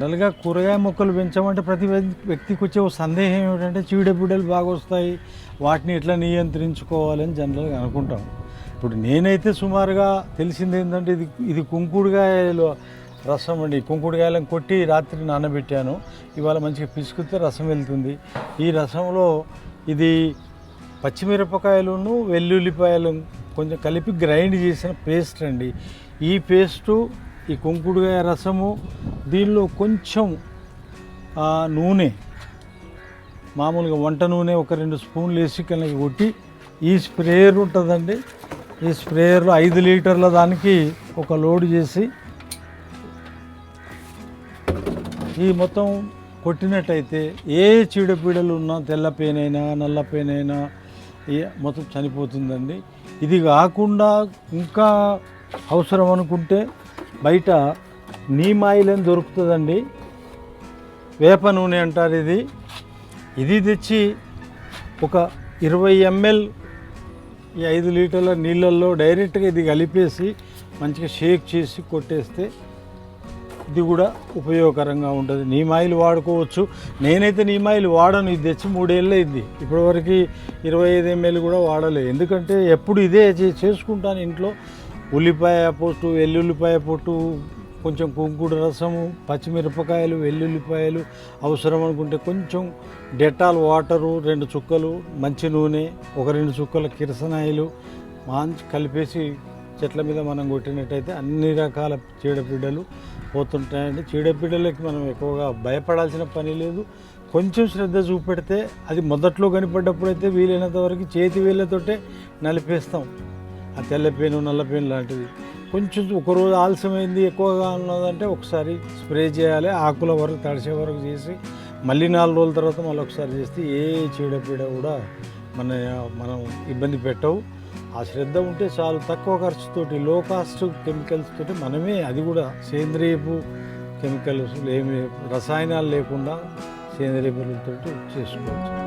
జనరల్గా కూరగాయ మొక్కలు పెంచమంటే ప్రతి వ్యక్తికి వచ్చే ఒక సందేహం ఏమిటంటే చీడపీడలు బాగా వస్తాయి వాటిని ఎట్లా నియంత్రించుకోవాలని జనరల్గా అనుకుంటాం. ఇప్పుడు నేనైతే సుమారుగా తెలిసింది ఏంటంటే ఇది ఇది కుంకుడుకాయలో రసం అండి. కుంకుడుకాయలను కొట్టి రాత్రి నానబెట్టాను. ఇవాళ మంచిగా పిసుకుతే రసం వెళ్తుంది. ఈ రసంలో ఇది పచ్చిమిరపకాయలను వెల్లుల్లిపాయలు కొంచెం కలిపి గ్రైండ్ చేసిన పేస్ట్ అండి. ఈ పేస్టు ఈ కుంకుడుకాయ రసము దీనిలో కొంచెం ఆ, నూనె మామూలుగా వంట నూనె ఒక రెండు స్పూన్లు వేసి కనుక కొట్టి ఈ స్ప్రేయర్ ఉంటుందండి. ఈ స్ప్రేయర్లో ఐదు లీటర్ల దానికి ఒక లోడ్ చేసి ఈ మొత్తం కొట్టినట్టయితే ఏ చీడపీడలు ఉన్నా తెల్ల పేనైనా నల్ల పేనైనా ఏ మొత్తం చనిపోతుందండి. ఇది కాకుండా ఇంకా అవసరం అనుకుంటే బయట నీమ్ ఆయిల్ అని దొరుకుతుందండి? వేప నూనె అంటారు ఇది. ఇది తెచ్చి ఒక ఇరవై ఎంఎల్ ఈ ఐదు లీటర్ల నీళ్ళల్లో డైరెక్ట్గా ఇది కలిపేసి మంచిగా షేక్ చేసి కొట్టేస్తే ఇది కూడా ఉపయోగకరంగా ఉంటుంది. నీమాయిల్ వాడుకోవచ్చు. నేనైతే నీమాయిల్ వాడను. ఇది తెచ్చి మూడేళ్ళు అయింది. ఇప్పటివరకు ఇరవై ఐదు ఎంఎల్ కూడా వాడలేదు. ఎందుకంటే ఎప్పుడు ఇదే చేసుకుంటాను ఇంట్లో. ఉల్లిపాయ పొట్టు వెల్లుల్లిపాయ పొట్టు కొంచెం కుంకుడు రసము పచ్చిమిరపకాయలు వెల్లుల్లిపాయలు అవసరం అనుకుంటే కొంచెం డెటాల్ వాటరు రెండు చుక్కలు మంచి నూనె ఒక రెండు చుక్కల కిరసనాయిలు మంచి కలిపేసి చెట్ల మీద మనం కొట్టినట్టయితే అన్ని రకాల చీడపీడలు పోతుంటాయండి. చీడపీడలకి మనం ఎక్కువగా భయపడాల్సిన పని లేదు. కొంచెం శ్రద్ధ చూపెడితే అది మొదట్లో కనిపడ్డప్పుడు అయితే వీలైనంత వరకు చేతి వేళ్ళతోటే నలిపేస్తాం. ఆ తెల్ల పెను నల్ల నల్లపేను లాంటిది. కొంచెం ఒక రోజు ఆలస్యమైంది ఎక్కువగా ఉన్నదంటే ఒకసారి స్ప్రే చేయాలి ఆకుల వరకు తడిసే వరకు చేసి మళ్ళీ నాలుగు రోజుల తర్వాత మళ్ళీ ఒకసారి చేస్తే ఏ చీడపీడ కూడా మన మనం ఇబ్బంది పెట్టవు. ఆ శ్రద్ధ ఉంటే చాలు. తక్కువ ఖర్చుతోటి లో కాస్ట్ కెమికల్స్ తోటి మనమే అది కూడా సేంద్రియపు కెమికల్స్ ఏమి రసాయనాలు లేకుండా సేంద్రియ పనులతో చేసుకోవచ్చు.